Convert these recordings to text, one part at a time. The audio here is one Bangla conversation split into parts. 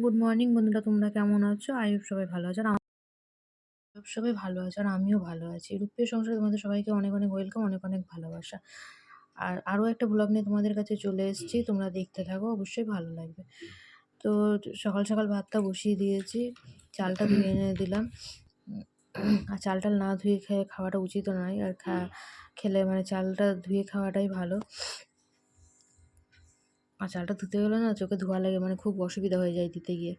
গুড মর্নিং বন্ধুরা, তোমরা কেমন আছো? আই হোপ সবাই ভালো আছো। আর সবাই ভালো আছে আর আমিও ভালো আছি। রূপের সংসারে তোমাদের সবাইকে অনেক অনেক ওয়েলকাম অনেক অনেক ভালোবাসা। আর আরও একটা ব্লগ নিয়ে তোমাদের কাছে চলে এসেছি। তোমরা দেখতে থাকো, অবশ্যই ভালো লাগবে। তো সকাল সকাল ভাতটা বসিয়ে দিয়েছি, চালটা ধুয়ে এনে দিলাম। আর চাল টাল না ধুয়ে খেয়ে খাওয়াটা উচিত নয়। আর খা খেলে মানে চালটা ধুয়ে খাওয়াটাই ভালো। আর চালটা ধুতে গেলে না চোখে ধোয়া লাগে মানে খুব অসুবিধা হয়ে যায় দিতে গিয়ে।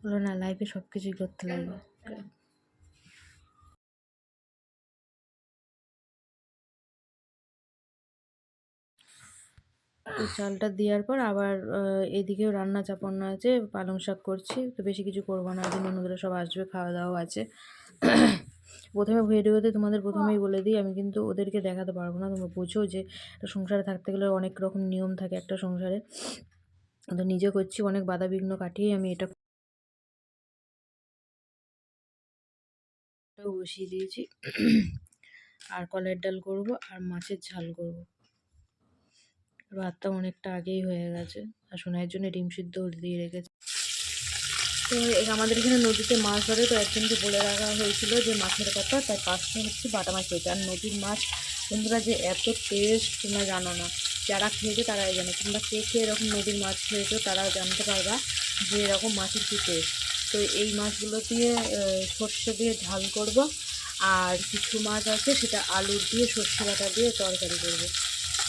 বলো না লাইফে সব কিছুই করতে লাগে তো চালটা দেওয়ার পর আবার এদিকেও রান্না চাপানো আছে পালং শাক করছি তো বেশি কিছু করব না আজ অন্যদের সব আসবে খাওয়া দাওয়া আছে। প্রথমে ভিডিওতে তোমাদের প্রথমেই বলে দিই আমি কিন্তু ওদেরকে দেখাতে পারব না তোমরা বোঝো যে একটা সংসারে থাকতে গেলে অনেক রকম নিয়ম থাকে একটা সংসারে। তো নিজে করছি অনেক বাধা বিঘ্ন কাটিয়েই আমি এটা বসিয়ে দিয়েছি। আর কলের ডাল করব আর মাছের ঝাল করব। ভাতটা অনেকটা আগেই হয়ে গেছে আর সোনাইয়ের জন্য ডিম সিদ্ধ দিয়ে রেখেছি। তো আমাদের এখানে নদীতে মাছ ধরে, তো একজনকে বলে রাখা হয়েছিল যে মাছের কথা তাই পাঁচটা হচ্ছে বাটা মাছ হয়েছে আর নদীর মাছ, বন্ধুরা, যে এত টেস্ট তোমরা জানো না। যারা খেয়েছে, তারাই জানে। তোমরা কে কে এরকম নদীর মাছ খেয়েছো তারা জানতে পারবা যে এরকম মাছের কী টেস্ট তো এই মাছগুলো দিয়ে সর্ষে দিয়ে ঝাল করব। আর কিছু মাছ আছে, সেটা আলু দিয়ে সর্ষে বাটা দিয়ে তরকারি করব।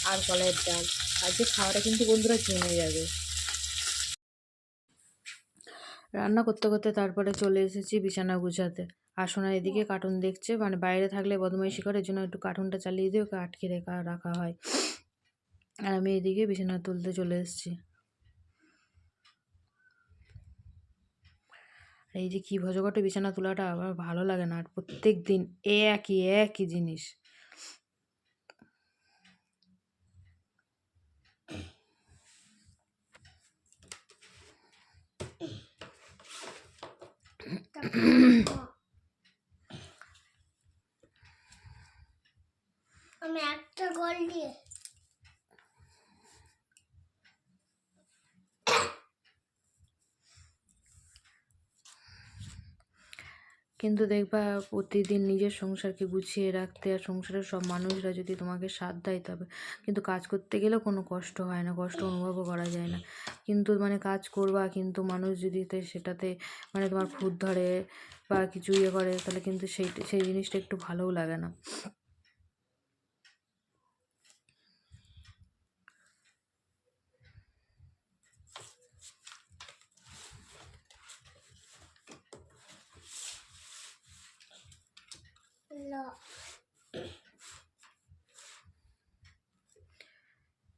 আর কলাইয়ের ডাল। আর যে খাওয়াটা কিন্তু বন্ধুরা জমে যাবে। রান্না করতে করতে তারপরে চলে এসেছি বিছানা গুছাতে। আর সোনা এদিকে কার্টুন দেখছে মানে বাইরে থাকলে বদমাইশি করে জন্য একটু কার্টুনটা চালিয়ে দিয়ে ওকে আটকে রেখা, রাখা হয়। আর আমি এদিকে বিছানা তুলতে চলে এসেছি। এই যে কী ভজঘটে বিছানা তোলাটা আবার ভালো লাগে না, আর প্রত্যেক দিন একই একই জিনিস। 干嘛 কিন্তু দেখবা প্রতিদিন নিজের সংসারকে গুছিয়ে রাখতে আর সংসারের সব মানুষরা যদি তোমাকে সাথ দেয় তবে কিন্তু কাজ করতে গেলেও কোনো কষ্ট হয় না, কষ্ট অনুভবও করা যায় না। কিন্তু মানে কাজ করবা কিন্তু মানুষ যদি সেটাতে মানে তোমার ফুট ধরে বা কিছু ইয়ে করে তাহলে কিন্তু সেই সেই জিনিসটা একটু ভালোও লাগে না।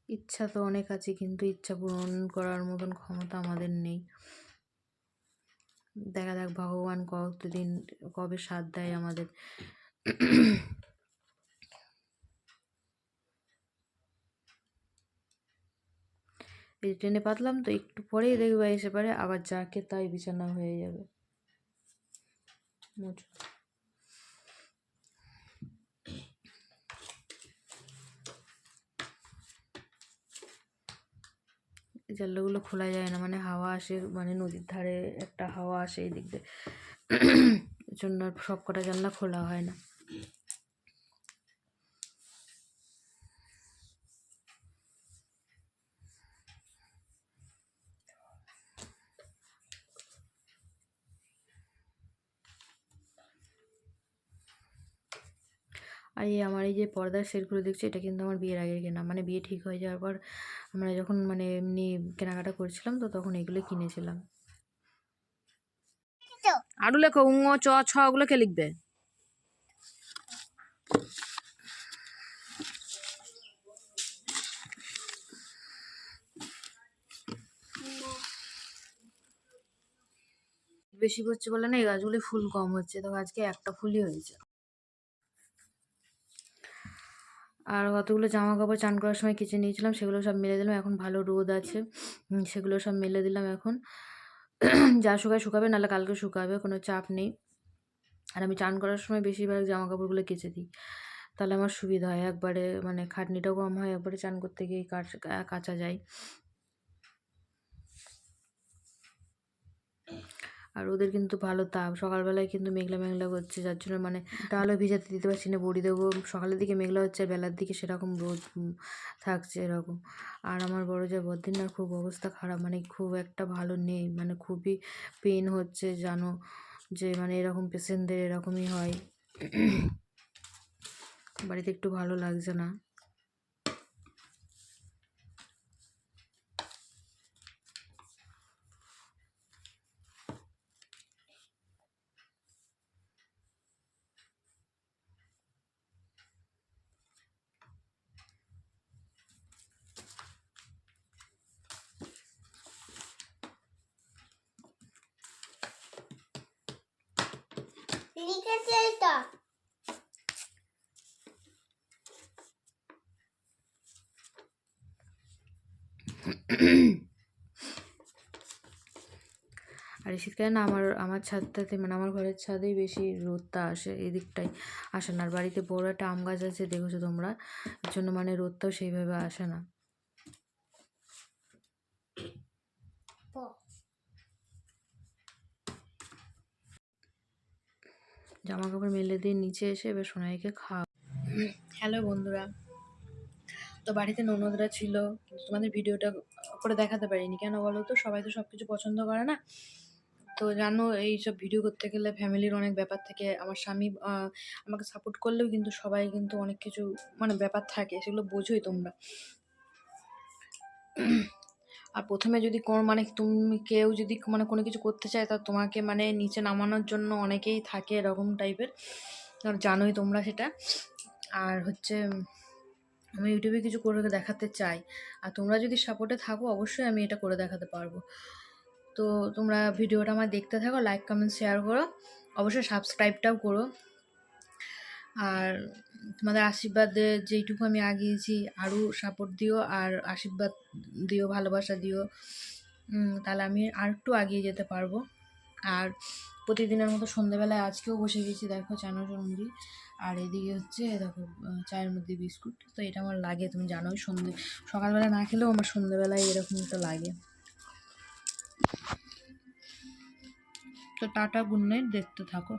ইচ্ছা তো অনেক আছে, কিন্তু ইচ্ছা পূরণ করার মতন ক্ষমতা আমাদের নেই। দেখা যাক, ভগবান কতদিন, কবে সাথ দেয় আমাদের। এই টেনে পাতলাম তো, একটু পরেই দেখবে, এসে পারে আবার যাকে তাই বিছানা হয়ে যাবে। মুছো। জানলাগুলো খোলা যায় না মানে হাওয়া আসে মানে নদীর ধারে একটা হাওয়া আসে এই দিক দিয়ে। জন্য সব কটা জানলা খোলা হয় না। আর এই আমার এই যে পর্দার সেটগুলো দেখছি এটা কিন্তু আমার বিয়ের আগের কেনা। মানে বিয়ে ঠিক হয়ে যাওয়ার পর আমরা যখন মানে এমনি কেনাকাটা করছিলাম তো তখন এগুলো কিনেছিলাম। আরও লেখো উঙ চ ছ ওগুলো কে লিখবে? বেশি পড়ছে বলে না এই গাছগুলি ফুল কম হচ্ছে তো আজকে একটা ফুলই হয়েছে। আর কতগুলো জামা কাপড় চান করার সময় কেচে নিয়েছিলাম, সেগুলো সব মেলে দিলাম। এখন ভালো রোদ আছে। সেগুলো সব মেলে দিলাম এখন। যা শুকায় শুকাবে, নাহলে কালকে শুকাবে, কোনো চাপ নেই। আর আমি চান করার সময় বেশিরভাগ জামা কাপড়গুলো কেচে দিই। তাহলে আমার সুবিধা হয় একবারে মানে খাটনিটাও কম হয়, একবারে চান করতে গিয়ে কাচা যায়। আর ওদের কিন্তু ভালো তাপ। সকালবেলায় কিন্তু মেঘলা মেঘলা করছে, যার জন্য মানে ডালও ভিজাতে দিতে পারছি না, বড়ি দেবো। সকালের দিকে মেঘলা হচ্ছে আর বেলার দিকে সেরকম রোদ থাকছে এরকম। আর আমার বড় যা না খুব অবস্থা খারাপ মানে খুব একটা ভালো নেই মানে খুবই পেন হচ্ছে, জানো? যে মানে এরকম পেশেন্টদের এরকমই হয়। বাড়িতে একটু ভালো লাগছে না। লিখেছে তো আর এই শীতকালে না আমার আমার ছাদটাতে মানে আমার ঘরের ছাদেই বেশি রোদটা আসে এদিকটাই আসে না। আর বাড়িতে বড় একটা আম গাছ আছে, দেখেছ তোমরা? এর জন্য মানে রোদটাও সেইভাবে আসে না। জামা কাপড় মেলে দিয়ে নিচে এসে এবার সোনাইকে খাওয়া হ্যালো বন্ধুরা। তো বাড়িতে ননদরা ছিল তোমাদের ভিডিওটা করে দেখাতে পারিনি। কেন বলো তো? সবাই তো সব কিছু পছন্দ করে না। তো জানো এই সব ভিডিও করতে গেলে ফ্যামিলির অনেক ব্যাপার থাকে। আমার স্বামী আমাকে সাপোর্ট করলেও কিন্তু সবাই কিন্তু অনেক কিছু মানে ব্যাপার থাকে, সেগুলো বোঝোই তোমরা। আর প্রথমে যদি কোনো মানে তুমি কেউ যদি মানে কোনো কিছু করতে চায়, তা তোমাকে মানে নিচে নামানোর জন্য অনেকেই থাকে এরকম টাইপের জানোই তোমরা সেটা। আর হচ্ছে, আমি ইউটিউবে কিছু করে দেখাতে চাই। আর তোমরা যদি সাপোর্টে থাকো, অবশ্যই আমি এটা করে দেখাতে পারব। তো তোমরা ভিডিওটা আমার দেখতে থাকো লাইক কমেন্ট শেয়ার করো। অবশ্যই সাবস্ক্রাইবটাও করো। আর তোমাদের আশীর্বাদে যেইটুকু আমি আগিয়েছি, আরও সাপোর্ট দিও আর আশীর্বাদ দিও, ভালোবাসা দিও তাহলে আমি আর একটু এগিয়ে যেতে পারব। আর প্রতিদিনের মতো সন্ধেবেলায় আজকেও বসে গেছি, দেখো চানাচুর মুড়ি আর এদিকে হচ্ছে দেখো চায়ের মধ্যে বিস্কুট। তো এটা আমার লাগে, তুমি জানোই সন্ধে, সকালবেলা না খেলেও আমার সন্ধেবেলায় এরকম একটা লাগে। তো টাটা, গুড নাইট, দেখতে থাকো।